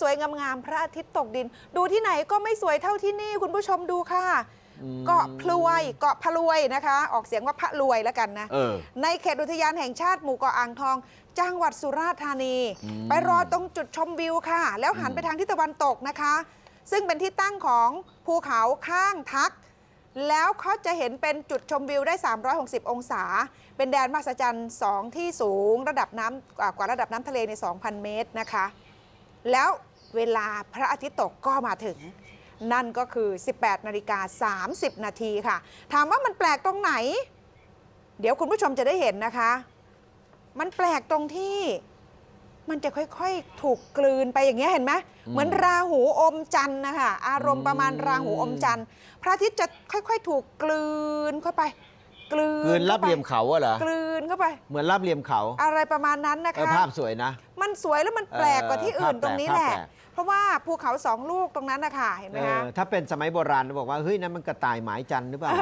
สวยงามๆพระอาทิตย์ตกดิน ดูที่ไหนก็ไม่สวยเท่าที่นี่คุณผู้ชมดูค่ะ เกาะพลวยเกาะพะลวยนะคะ ออกเสียงว่าพะลวยแล้วกันนะ เออ ในเขตอุทยานแห่งชาติหมู่เกาะอ่างทอง จังหวัดสุราษฎร์ธานี อืม ไปรอตรงจุดชมวิวค่ะ แล้วหันอืมไปทางทิศตะวันตกนะคะ ซึ่งเป็นที่ตั้งของภูเขาข้างทัก แล้วเขาจะเห็นเป็นจุดชมวิวได้ 360 องศา เป็นแดนมหัศจรรย์สองที่สูง ระดับน้ำอ่ากว่าระดับน้ำทะเลใน 2,000 เมตรนะคะ แล้วเวลาพระอาทิตย์ตกก็มาถึง นั่นก็คือ 18นาฬิกา30 นาทีค่ะ ถามว่ามันแปลกตรงไหน เดี๋ยวคุณผู้ชมจะได้เห็นนะคะ มันแปลกตรงที่มันจะค่อยๆ ถูกกลืนไปอย่างเงี้ยเห็นไหมอืมเหมือนราหูอมจันทร์นะคะอารมณ์ประมาณอืมราหูอมจันทร์พระอาทิตย์จะค่อยๆ ถูกกลืนเข้าไป กลืนคืนรับข้าไปเหลี่ยมเขาอะเหรอกลืน เข้าไป เหมือนรับเหลี่ยมเขาอะไรประมาณนั้นนะเออคะภาพสวยนะ มันสวยแล้วมันแปลกกว่าที่อื่นเออตรงนี้ภาพแหละแปลกเพราะว่าภูเขาสองลูกตรงนั้นนะคะเห็นไหมเอคะอถ้าเป็นสมัยโบราณบอกว่าเฮ้ยนั่นมันกระต่ายหมายจันทร์หรือเปล่า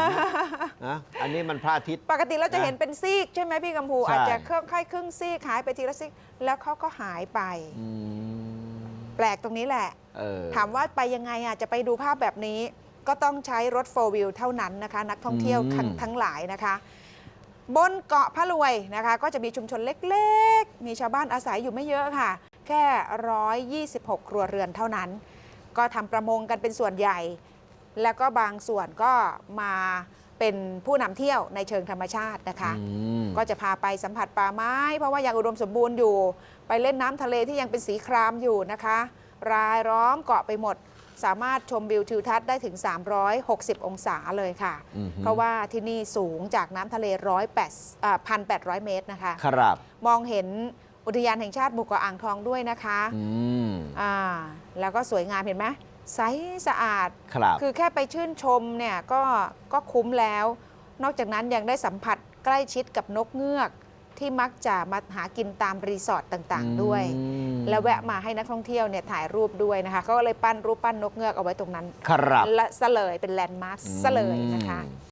นะอันนี้มันพระอาทิตย์ ปกติเราจะนะเห็นเป็นซีกใช่ไหมพี่กัมพู ใช่ อาจจะเครื่องค่อยครึ่งซีกหายไปทีละซีกแล้วเขาก็หายไป อืมแปลกตรงนี้แหละ เออ ถามว่าไปยังไงอะจะไปดูภาพแบบนี้ ก็ต้องใช้รถโฟวิลเท่านั้นนะคะ นักท่องเที่ยวทั้งอืม ทั้งหลายนะคะ บนเกาะพะรวยนะคะ ก็จะมีชุมชนเล็กๆ มีชาวบ้านอาศัยอยู่ไม่เยอะค่ะ แค่ 126 ครัวเรือนเท่านั้น ก็ทำประมงกันเป็นส่วนใหญ่ แล้วก็บางส่วนก็มาเป็นผู้นำเที่ยวในเชิงธรรมชาตินะคะอืมก็จะพาไปสัมผัสป่าไม้ เพราะว่ายังอุดมสมบูรณ์อยู่ ไปเล่นน้ำทะเลที่ยังเป็นสีครามอยู่นะคะ รายล้อมเกาะไปหมด สามารถชมวิวทิวทัศน์ได้ถึง 360 องศาเลยค่ะอือฮึเพราะว่าที่นี่สูงจากน้ำทะเล108 1,800 เมตรนะคะครับมองเห็นอุทยานแห่งชาติหมู่เกาะอ่างทองด้วยนะคะอืมอ่าแล้วก็สวยงามเห็นไหมใสสะอาดครับคือแค่ไปชื่นชมเนี่ยก็ก็คุ้มแล้ว นอกจากนั้นยังได้สัมผัสใกล้ชิดกับนกเงือก ที่มักจะมาหากินตามรีสอร์ทต่างๆ ด้วยอืมแล้วแวะมาให้นักท่องเที่ยวเนี่ยถ่ายรูปด้วยนะคะเขาก็เลยปั้นรูปปั้นนกเงือกเอาไว้ตรงนั้น ครับ และซะเลยเป็นแลนด์มาร์คซะเลยนะคะอืม